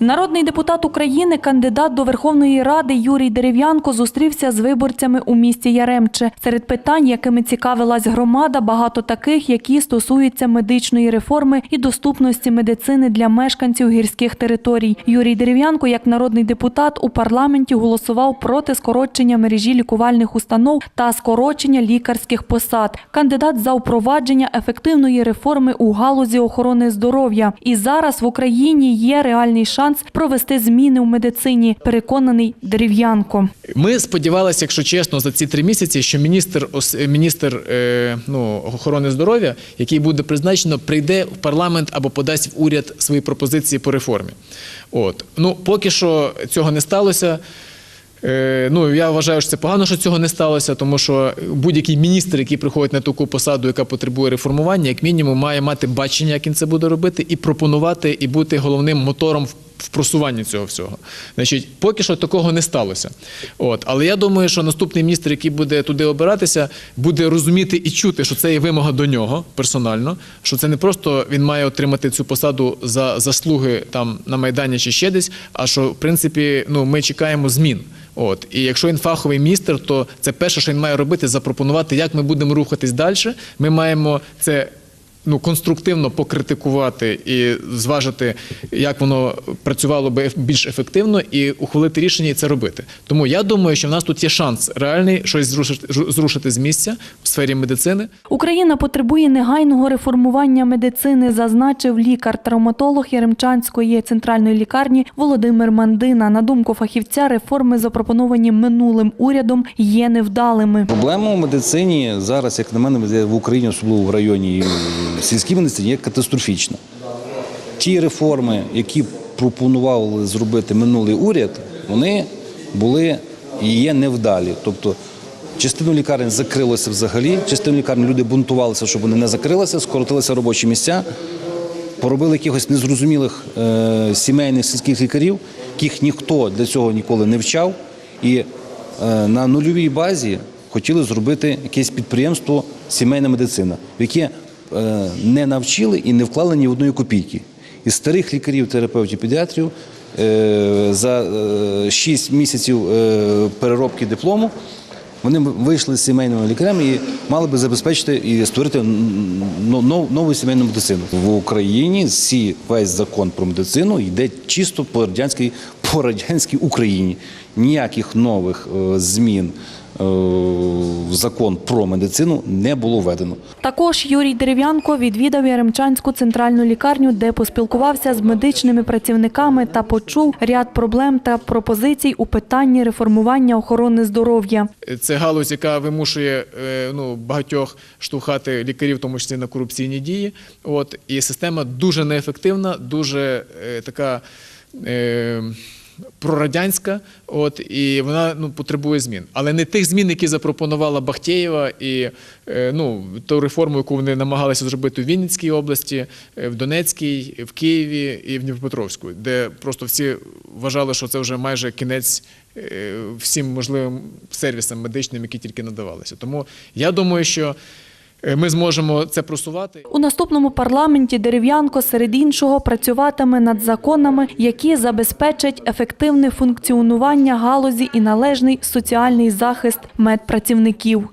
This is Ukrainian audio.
Народний депутат України, кандидат до Верховної Ради Юрій Дерев'янко зустрівся з виборцями у місті Яремче. Серед питань, якими цікавилась громада, багато таких, які стосуються медичної реформи і доступності медицини для мешканців гірських територій. Юрій Дерев'янко, як народний депутат, у парламенті голосував проти скорочення мережі лікувальних установ та скорочення лікарських посад. Кандидат за впровадження ефективної реформи у галузі охорони здоров'я. І зараз в Україні є реальний шанс провести зміни в медицині. Переконаний Дерев'янко. Ми сподівалися, якщо чесно, за ці три місяці, що міністр міністр е, ну, охорони здоров'я, який буде призначено, прийде в парламент або подасть в уряд свої пропозиції по реформі. От ну поки що цього не сталося. Е, ну я вважаю, що це погано, що цього не сталося, тому що будь-який міністр, який приходить на таку посаду, яка потребує реформування, як мінімум, має мати бачення, як він це буде робити, і пропонувати, і бути головним мотором в в просуванні цього всього. Значить, поки що такого не сталося. От, але я думаю, що наступний міністр, який буде туди обиратися, буде розуміти і чути, що це є вимога до нього персонально, що це не просто він має отримати цю посаду за заслуги там на майдані чи ще десь, а що в принципі ну ми чекаємо змін. От і якщо він фаховий міністр, то це перше, що він має робити, запропонувати, як ми будемо рухатись далі. Ми маємо це ну, конструктивно покритикувати і зважити, як воно працювало би більш ефективно, і ухвалити рішення і це робити. Тому я думаю, що в нас тут є шанс реальний щось зрушити, зрушити з місця в сфері медицини. Україна потребує негайного реформування медицини, зазначив лікар-травматолог Яремчанської центральної лікарні Володимир Мандина. На думку фахівця, реформи, запропоновані минулим урядом, є невдалими. Проблема у медицині зараз, як на мене, в Україні, особливо в районі в сільській медицині, є катастрофічна. Ті реформи, які пропонували зробити минулий уряд, вони були і є невдалі. Тобто частину лікарень закрилося взагалі, частину лікарень люди бунтувалися, щоб вони не закрилися, скоротилися робочі місця. Поробили якихось незрозумілих е, сімейних сільських лікарів, яких ніхто для цього ніколи не вчав. І е, на нульовій базі хотіли зробити якесь підприємство сімейна медицина, в яке не навчили і не вклали ні одної копійки. Із старих лікарів, терапевтів, педіатрів е, за е, 6 місяців е, переробки диплому вони вийшли з сімейними лікарями і мали би забезпечити і створити нову сімейну медицину в Україні. Всі весь закон про медицину йде чисто по радянській по радянській Україні. Ніяких нових е, змін е, в закон про медицину не було введено. Також Юрій Дерев'янко відвідав Яремчанську центральну лікарню, де поспілкувався з медичними працівниками та почув ряд проблем та пропозицій у питанні реформування охорони здоров'я. Це галузь, яка вимушує е, ну, багатьох штовхати лікарів, в тому числі на корупційні дії. От і система дуже неефективна, дуже е, така. Е, Прорадянська, от і вона ну потребує змін, але не тих змін, які запропонувала Бахтєєва, і е, ну ту реформу, яку вони намагалися зробити в Вінницькій області, е, в Донецькій, в Києві і в Дніпропетровську, де просто всі вважали, що це вже майже кінець е, всім можливим сервісам медичним, які тільки надавалися. Тому я думаю, що ми зможемо це просувати. У наступному парламенті Дерев'янко серед іншого працюватиме над законами, які забезпечать ефективне функціонування галузі і належний соціальний захист медпрацівників.